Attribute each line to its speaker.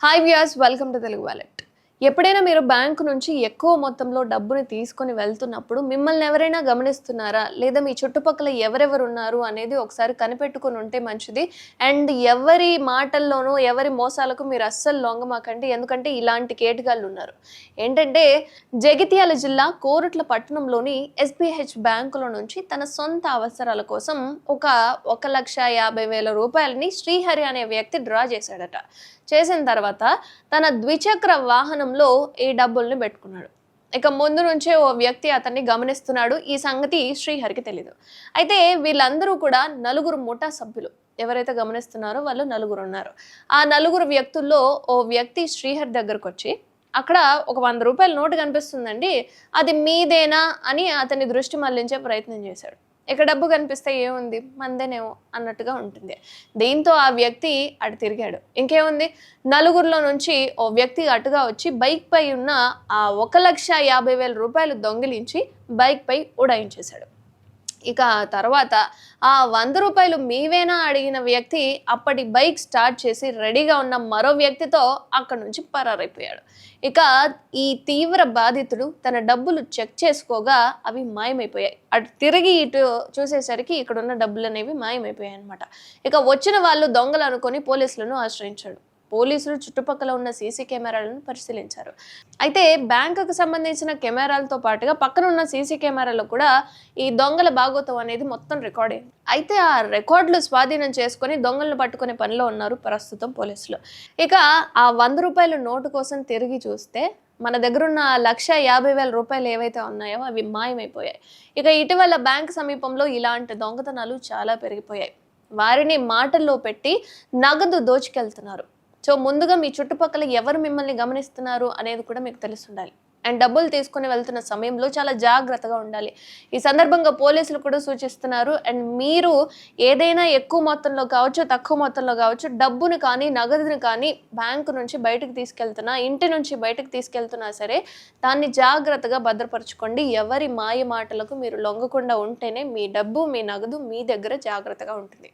Speaker 1: hi Vyas welcome to Telugu wallet ఎప్పుడైనా మీరు bank నుంచి ఎక్కువ మొత్తంలో డబ్బుని తీసుకొని వెళ్తున్నప్పుడు మిమ్మల్ని ఎవరైనా గమనిస్తున్నారా? లేదా మీ చుట్టుపక్కల ఎవరెవరు ఉన్నారు అనేది ఒకసారి కనిపెట్టుకొని ఉంటే మంచిది. అండ్ ఎవరి మాటల్లోనూ ఎవరి మోసాలకు మీరు అస్సలు లొంగమాకండి. ఎందుకంటే ఇలాంటి కేటగాళ్ళు ఉన్నారు. ఏంటంటే జగిత్యాల జిల్లా కోరుట్ల పట్టణంలోని ఎస్బిహెచ్ బ్యాంకులో నుంచి తన సొంత అవసరాల కోసం ఒక ఒక లక్ష యాభై వేల రూపాయలని శ్రీహరి అనే వ్యక్తి డ్రా చేశాడట. చేసిన తర్వాత తన ద్విచక్ర వాహనం వాహనంలో ఈ డబ్బుల్ని పెట్టుకున్నాడు. ఇక ముందు నుంచే ఓ వ్యక్తి అతన్ని గమనిస్తున్నాడు. ఈ సంగతి శ్రీహరికి తెలీదు. అయితే వీళ్ళందరూ కూడా నలుగురు ముఠా సభ్యులు. ఎవరైతే గమనిస్తున్నారో వాళ్ళు నలుగురు ఉన్నారు. ఆ నలుగురు వ్యక్తుల్లో ఓ వ్యక్తి శ్రీహరి దగ్గరకు వచ్చి అక్కడ ఒక వంద రూపాయల నోటు కనిపిస్తుందండి. అది మీదేనా? అని అతని దృష్టి మళ్ళించే ప్రయత్నం చేశాడు. ఇక డబ్బు కనిపిస్తే ఏముంది? మందేనేమో అన్నట్టుగా ఉంటుంది. దీంతో ఆ వ్యక్తి అటు తిరిగాడు. ఇంకేముంది? నలుగురిలో నుంచి ఓ వ్యక్తి అటుగా వచ్చి బైక్ పై ఉన్న ఆ ఒక లక్ష యాభై వేల రూపాయలు దొంగిలించి బైక్ పై ఉడాయించేశాడు. ఇక ఆ తర్వాత ఆ వంద రూపాయలు మీవేనా అడిగిన వ్యక్తి అప్పటి బైక్ స్టార్ట్ చేసి రెడీగా ఉన్న మరో వ్యక్తితో అక్కడి నుంచి పరారైపోయాడు. ఇక ఈ తీవ్ర బాధితుడు తన డబ్బులు చెక్ చేసుకోగా అవి మాయమైపోయాయి. అటు తిరిగి ఇటు చూసేసరికి ఇక్కడ ఉన్న డబ్బులు అనేవి మాయమైపోయాయి అనమాట ఇక వచ్చిన వాళ్ళు దొంగలు అనుకొని పోలీసులను ఆశ్రయించాడు. పోలీసులు చుట్టుపక్కల ఉన్న సీసీ కెమెరాలను పరిశీలించారు. అయితే బ్యాంకుకు సంబంధించిన కెమెరాలతో పాటుగా పక్కన ఉన్న సీసీ కెమెరాలో కూడా ఈ దొంగల భాగోతం అనేది మొత్తం రికార్డ్ అయింది. అయితే ఆ రికార్డులు స్వాధీనం చేసుకొని దొంగలను పట్టుకునే పనిలో ఉన్నారు ప్రస్తుతం పోలీసులు. ఇక ఆ వంద రూపాయల నోటు కోసం తిరిగి చూస్తే మన దగ్గర ఉన్న లక్ష యాభై వేల రూపాయలు ఏవైతే ఉన్నాయో అవి మాయమైపోయాయి. ఇక ఇటీవల బ్యాంక్ సమీపంలో ఇలాంటి దొంగతనాలు చాలా పెరిగిపోయాయి. వారిని మాటల్లో పెట్టి నగదు దోచుకెళ్తున్నారు. సో ముందుగా మీ చుట్టుపక్కల ఎవరు మిమ్మల్ని గమనిస్తున్నారు అనేది కూడా మీకు తెలుసుండాలి. అండ్ డబ్బులు తీసుకుని వెళ్తున్న సమయంలో చాలా జాగ్రత్తగా ఉండాలి. ఈ సందర్భంగా పోలీసులు కూడా సూచిస్తున్నారు. అండ్ మీరు ఏదైనా ఎక్కువ మొత్తంలో కావచ్చు తక్కువ మొత్తంలో కావచ్చు డబ్బును కానీ నగదుని కానీ బ్యాంకు నుంచి బయటకు తీసుకెళ్తున్నా ఇంటి నుంచి బయటకు తీసుకెళ్తున్నా సరే దాన్ని జాగ్రత్తగా భద్రపరచుకోండి. ఎవరి మాయ మాటలకు మీరు లొంగకుండా ఉంటేనే మీ డబ్బు మీ నగదు మీ దగ్గర జాగ్రత్తగా ఉంటుంది.